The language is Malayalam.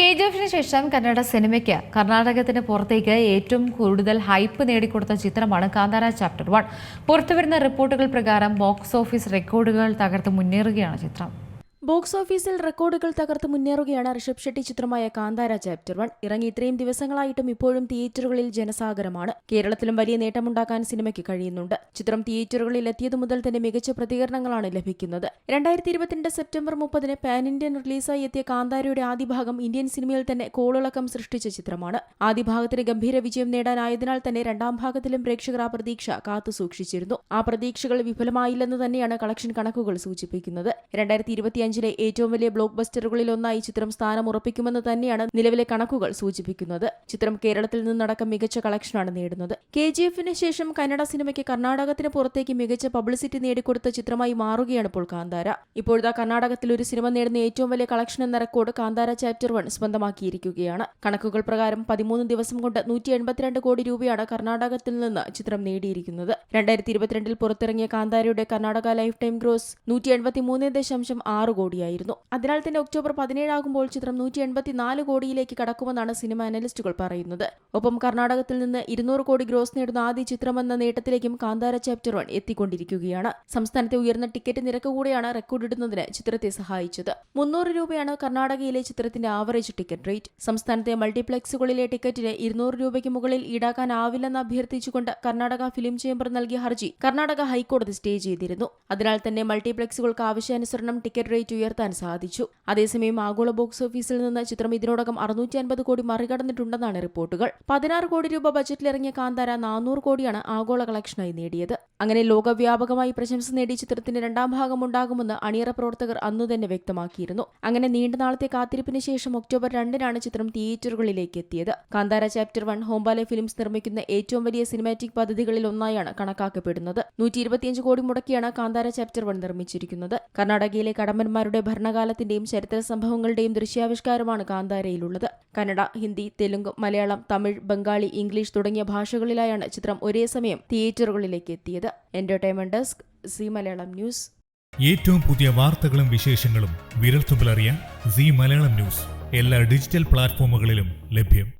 കെ ജി എഫിന് ശേഷം കന്നഡ സിനിമയ്ക്ക് കർണാടകത്തിന് പുറത്തേക്ക് ഏറ്റവും കൂടുതൽ ഹൈപ്പ് നേടിക്കൊടുത്ത ചിത്രമാണ് കാന്താര ചാപ്റ്റർ വൺ. പുറത്തുവരുന്ന റിപ്പോർട്ടുകൾ പ്രകാരം ബോക്സ് ഓഫീസ് റെക്കോർഡുകൾ തകർത്ത് മുന്നേറുകയാണ് ചിത്രം. ബോക്സ് ഓഫീസിൽ റെക്കോർഡുകൾ തകർത്ത് മുന്നേറുകയാണ് ഋഷഭ് ഷെട്ടി ചിത്രമായ കാന്താര ചാപ്റ്റർ വൺ. ഇറങ്ങി ഇത്രയും ദിവസങ്ങളായിട്ടും ഇപ്പോഴും തിയേറ്ററുകളിൽ ജനസാഗരമാണ്. കേരളത്തിലും വലിയ നേട്ടമുണ്ടാക്കാൻ സിനിമയ്ക്ക് കഴിയുന്നുണ്ട്. ചിത്രം തിയേറ്ററുകളിൽ എത്തിയതു മുതൽ തന്നെ മികച്ച പ്രതികരണങ്ങളാണ് ലഭിക്കുന്നത്. രണ്ടായിരത്തി ഇരുപത്തിരണ്ട് സെപ്റ്റംബർ മുപ്പതിന് പാൻ ഇന്ത്യൻ റിലീസായി എത്തിയ കാന്താരയുടെ ആദ്യ ഭാഗം ഇന്ത്യൻ സിനിമയിൽ തന്നെ കോളിളക്കം സൃഷ്ടിച്ച ചിത്രമാണ്. ആദ്യ ഭാഗത്തിന് ഗംഭീര വിജയം നേടാനായതിനാൽ തന്നെ രണ്ടാം ഭാഗത്തിലും പ്രേക്ഷകർ ആ പ്രതീക്ഷ കാത്തു സൂക്ഷിച്ചിരുന്നു. ആ പ്രതീക്ഷകൾ വിഫലമായില്ലെന്ന് തന്നെയാണ് കളക്ഷൻ കണക്കുകൾ സൂചിപ്പിക്കുന്നത്. രണ്ടായിരത്തി ഇരുപത്തിയഞ്ചിലെ ഏറ്റവും വലിയ ബ്ലോക്ക് ബസ്റ്ററുകളിൽ ഒന്നായി ചിത്രം സ്ഥാനം ഉറപ്പിക്കുമെന്ന് തന്നെയാണ് നിലവിലെ കണക്കുകൾ സൂചിപ്പിക്കുന്നത്. ചിത്രം കേരളത്തിൽ നിന്നടക്കം മികച്ച കളക്ഷനാണ് നേടുന്നത്. കെ ജി എഫിന് ശേഷം കന്നഡ സിനിമയ്ക്ക് കർണാടകത്തിന് പുറത്തേക്ക് മികച്ച പബ്ലിസിറ്റി നേടിക്കൊടുത്ത ചിത്രമായി മാറുകയാണ് ഇപ്പോൾ കാന്താര. ഇപ്പോഴത്തെ കർണാടകത്തിൽ ഒരു സിനിമ നേടുന്ന ഏറ്റവും വലിയ കളക്ഷൻ എന്ന റെക്കോർഡ് കാന്താര ചാപ്റ്റർ വൺ സ്വന്തമാക്കിയിരിക്കുകയാണ്. കണക്കുകൾ പ്രകാരം പതിമൂന്ന് ദിവസം കൊണ്ട് നൂറ്റി എൺപത്തിരണ്ട് കോടി രൂപയാണ് കർണാടകത്തിൽ നിന്ന് ചിത്രം നേടിയിരിക്കുന്നത്. രണ്ടായിരത്തി ഇരുപത്തിരണ്ടിൽ പുറത്തിറങ്ങിയ കാന്താരയുടെ കർണാടക ലൈഫ് ടൈം ഗ്രോസ് നൂറ്റി എൺപത്തി മൂന്ന് ദശാംശം ആറ് കോടിയായിരുന്നു. അതിനാൽ തന്നെ ഒക്ടോബർ പതിനേഴാകുമ്പോൾ ചിത്രം നൂറ്റി എൺപത്തിനാല് കോടിയിലേക്ക് കടക്കുമെന്നാണ് സിനിമ അനലിസ്റ്റുകൾ പറയുന്നത്. ഒപ്പം കർണാടകത്തിൽ നിന്ന് ഇരുന്നൂറ് കോടി ഗ്രോസ് നേടുന്ന ആദ്യ ചിത്രമെന്ന നേട്ടത്തിലേക്കും കാന്താര ചാപ്റ്റർ വൺ എത്തിക്കൊണ്ടിരിക്കുകയാണ്. സംസ്ഥാനത്തെ ഉയർന്ന ടിക്കറ്റ് നിരക്ക് കൂടെയാണ് റെക്കോർഡ് ഇടുന്നതിന് ചിത്രത്തെ സഹായിച്ചത്. മുന്നൂറ് രൂപയാണ് കർണാടകയിലെ ചിത്രത്തിന്റെ ആവറേജ് ടിക്കറ്റ് റേറ്റ്. സംസ്ഥാനത്തെ മൾട്ടിപ്ലക്സുകളിലെ ടിക്കറ്റിന് ഇരുന്നൂറ് രൂപയ്ക്ക് മുകളിൽ ഈടാക്കാനാവില്ലെന്ന് അഭ്യർത്ഥിച്ചുകൊണ്ട് കർണാടക ഫിലിം ചേംബർ നൽകിയ ഹർജി കർണാടക ഹൈക്കോടതി സ്റ്റേ ചെയ്തിരുന്നു. അതിനാൽ തന്നെ മൾട്ടിപ്ലക്സുകൾക്ക് ആവശ്യാനുസരണം ടിക്കറ്റ് റേറ്റ് ഉയർത്താൻ സാധിച്ചു. അതേസമയം ആഗോള ബോക്സ് ഓഫീസിൽ നിന്ന് ചിത്രം ഇതിനോടകം അറുന്നൂറ്റി അൻപത് കോടി മറികടന്നിട്ടുണ്ടെന്നാണ് റിപ്പോർട്ടുകൾ. പതിനാറ് കോടി രൂപ ബജറ്റിലിറങ്ങിയ കാന്താര നാനൂറ് കോടിയാണ് ആഗോള കളക്ഷനായി നേടിയത്. അങ്ങനെ ലോകവ്യാപകമായി പ്രശംസ നേടിയ ചിത്രത്തിന്റെ രണ്ടാം ഭാഗം ഉണ്ടാകുമെന്ന് അണിയറ പ്രവർത്തകർ അന്നു തന്നെ വ്യക്തമാക്കിയിരുന്നു. അങ്ങനെ നീണ്ട നാളത്തെ കാത്തിരിപ്പിന് ശേഷം ഒക്ടോബർ രണ്ടിനാണ് ചിത്രം തിയേറ്ററുകളിലേക്ക് എത്തിയത്. Kantara chapter one Hombale films നിർമ്മിക്കുന്ന ഏറ്റവും വലിയ സിനിമാറ്റിക് പദ്ധതികളിൽ ഒന്നായാണ് കണക്കാക്കപ്പെടുന്നത്. നൂറ്റി കോടി മുടക്കിയാണ് കാന്താര ചാപ്റ്റർ വൺ നിർമ്മിച്ചിരിക്കുന്നത്. കർണാടകയിലെ കടമ്പന്മാരുടെ ഭരണകാലത്തിന്റെയും ചരിത്ര സംഭവങ്ങളുടെയും ദൃശ്യാവിഷ്കാരമാണ് കാന്താരയിലുള്ളത്. കന്നഡ ഹിന്ദി തെലുങ്ക് മലയാളം തമിഴ് ബംഗാളി ഇംഗ്ലീഷ് തുടങ്ങിയ ഭാഷകളിലായാണ് ചിത്രം ഒരേ സമയം തിയേറ്ററുകളിലേക്ക് എത്തിയത്. Entertainment desk Zee Malayalam news. ഏറ്റവും പുതിയ വാർത്തകളും വിശേഷങ്ങളും വിരൽത്തുമ്പിലറിയാൻ സി മലയാളം ന്യൂസ് എല്ലാ ഡിജിറ്റൽ പ്ലാറ്റ്ഫോമുകളിലും ലഭ്യം.